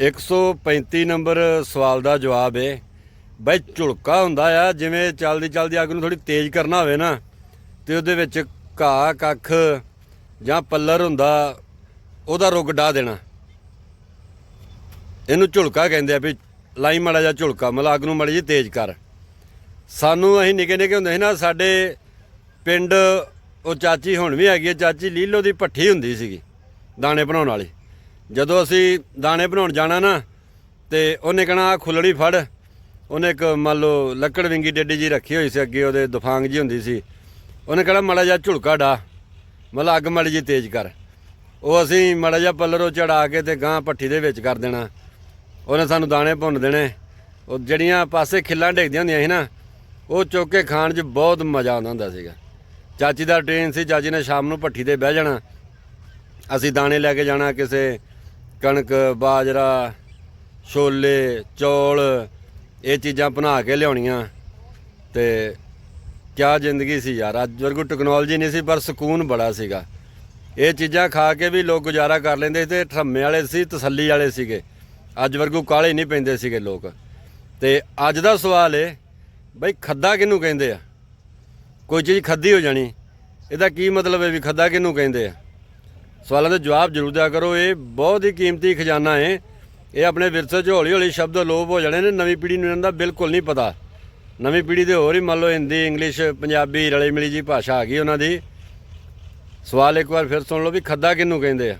135 number ਸਵਾਲ ਦਾ ਜਵਾਬ ਹੈ ਬਈ ਝੁਲਕਾ ਹੁੰਦਾ ਆ, ਜਿਵੇਂ ਚੱਲਦੀ ਚੱਲਦੀ ਅੱਗ ਨੂੰ ਥੋੜੀ ਤੇਜ਼ ਕਰਨਾ ਹੋਵੇ ਨਾ, ਤੇ ਉਹਦੇ ਵਿੱਚ ਘਾਹ, ਕੱਖ ਜਾਂ ਪੱਲਰ ਹੁੰਦਾ, ਉਹਦਾ ਰੁੱਗ ਡਾ ਦੇਣਾ। ਇਹਨੂੰ ਝੁਲਕਾ ਕਹਿੰਦੇ ਆ ਵੀ ਲਾਈ ਮਾੜਾ ਜਿਹਾ ਝੁਲਕਾ, ਮਤਲਬ ਅੱਗ ਨੂੰ ਮਾੜੀ ਜੀ ਤੇਜ਼ ਕਰ। ਸਾਨੂੰ ਅਸੀਂ ਨਿੱਕੇ ਨਿੱਕੇ ਹੁੰਦੇ ਸੀ ਨਾ, ਸਾਡੇ ਪਿੰਡ ਉਹ ਚਾਚੀ ਹੁਣ ਵੀ ਹੈਗੀ ਹੈ ਚਾਚੀ ਲੀਲੋ ਦੀ ਭੱਠੀ ਹੁੰਦੀ ਸੀਗੀ, ਦਾਣੇ ਬਣਾਉਣ ਵਾਲੀ। ਜਦੋਂ ਅਸੀਂ ਦਾਣੇ ਬਣਾਉਣ ਜਾਣਾ ਨਾ, ਤੇ ਉਹਨੇ ਕਹਣਾ ਖੁੱਲੜੀ ਫੜ। ਉਹਨੇ ਇੱਕ ਮੰਨ ਲਓ ਲੱਕੜ ਵਿੰਗੀ ਡੱਡੀ ਜੀ ਰੱਖੀ ਹੋਈ ਸੀ ਅੱਗੇ, ਉਹਦੇ ਦੁਫਾਂਗ ਜੀ ਹੁੰਦੀ ਸੀ। ਉਹਨੇ ਕਹਣਾ, ਮਾੜਾ ਜਿਹਾ ਝੁਲਕਾ ਡਾ, ਮਤਲਬ ਅੱਗ ਮਾੜੀ ਜੀ ਤੇਜ਼ ਕਰ। ਉਹ ਅਸੀਂ ਮਾੜਾ ਜਿਹਾ ਪੱਲਰੋਂ ਚੜਾ ਕੇ ਤੇ ਗਾਂ ਭੱਠੀ ਦੇ ਵਿੱਚ ਕਰ ਦੇਣਾ। ਉਹਨੇ ਸਾਨੂੰ ਦਾਣੇ ਭੁੰਨ ਦੇਣੇ। ਉਹ ਜਿਹੜੀਆਂ ਪਾਸੇ ਖਿੱਲਾਂ ਡੇਗਦੀਆਂ ਹੁੰਦੀਆਂ ਸੀ ਨਾ, ਉਹ ਚੁੱਕ ਕੇ ਖਾਣ 'ਚ ਬਹੁਤ ਮਜ਼ਾ ਆਉਂਦਾ ਹੁੰਦਾ ਸੀਗਾ। ਚਾਚੀ ਦਾ ਟ੍ਰੇਨ ਸੀ, ਚਾਚੀ ਨੇ ਸ਼ਾਮ ਨੂੰ ਭੱਠੀ ਤੇ ਬਹਿ ਜਾਣਾ। ਅਸੀਂ ਦਾਣੇ ਲੈ ਕੇ ਜਾਣਾ ਕਿਸੇ ਕਣਕ, ਬਾਜਰਾ, ਛੋਲੇ, ਚੌਲ, ਇਹ ਚੀਜ਼ਾਂ ਬਣਾ ਕੇ ਲਿਆਉਣੀਆਂ। ਤੇ ਕਿਆ ਜ਼ਿੰਦਗੀ ਸੀ ਯਾਰ, ਅੱਜ ਵਰਗੂ ਟੈਕਨੋਲੋਜੀ ਨਹੀਂ ਸੀ, ਪਰ ਸਕੂਨ ਬੜਾ ਸੀਗਾ। ਇਹ ਚੀਜ਼ਾਂ ਖਾ ਕੇ ਵੀ ਲੋਕ ਗੁਜ਼ਾਰਾ ਕਰ ਲੈਂਦੇ ਸੀ, ਤੇ ਠਰਮੇ ਵਾਲੇ ਸੀ, ਤਸੱਲੀ ਵਾਲੇ ਸੀਗੇ। ਅੱਜ ਵਰਗੂ ਕਾਲੇ ਨਹੀਂ ਪੈਂਦੇ ਸੀਗੇ ਲੋਕ। ਤੇ ਅੱਜ ਦਾ ਸਵਾਲ ਏ, ਬਈ ਖੱਦਾ ਕਿਹਨੂੰ ਕਹਿੰਦੇ ਆ? ਕੋਈ ਚੀਜ਼ ਖੱਦੀ ਹੋ ਜਾਣੀ, ਇਹਦਾ ਕੀ ਮਤਲਬ ਹੈ ਵੀ ਖੱਦਾ ਕਿਹਨੂੰ ਕਹਿੰਦੇ ਆ? ਸਵਾਲਾਂ ਦੇ ਜਵਾਬ ਜ਼ਰੂਰ ਦਿਆ ਕਰੋ। ਇਹ ਬਹੁਤ ਹੀ ਕੀਮਤੀ ਖਜ਼ਾਨਾ ਹੈ। ਇਹ ਆਪਣੇ ਵਿਰਸੇ 'ਚ ਹੌਲੀ ਹੌਲੀ ਸ਼ਬਦ ਲੋਪ ਹੋ ਜਾਣੇ ਨੇ। ਨਵੀਂ ਪੀੜ੍ਹੀ ਨੂੰ ਇਹਨਾਂ ਦਾ ਬਿਲਕੁਲ ਨਹੀਂ ਪਤਾ। ਨਵੀਂ ਪੀੜ੍ਹੀ ਦੇ ਹੋਰ ਹੀ ਮੰਨ ਲਓ ਹਿੰਦੀ, ਇੰਗਲਿਸ਼, ਪੰਜਾਬੀ ਰਲੇ ਮਿਲੀ ਜੀ ਭਾਸ਼ਾ ਆ ਗਈ ਉਹਨਾਂ ਦੀ। ਸਵਾਲ ਇੱਕ ਵਾਰ ਫਿਰ ਸੁਣ ਲਓ ਵੀ ਖੱਦਾ ਕਿਹਨੂੰ ਕਹਿੰਦੇ ਆ?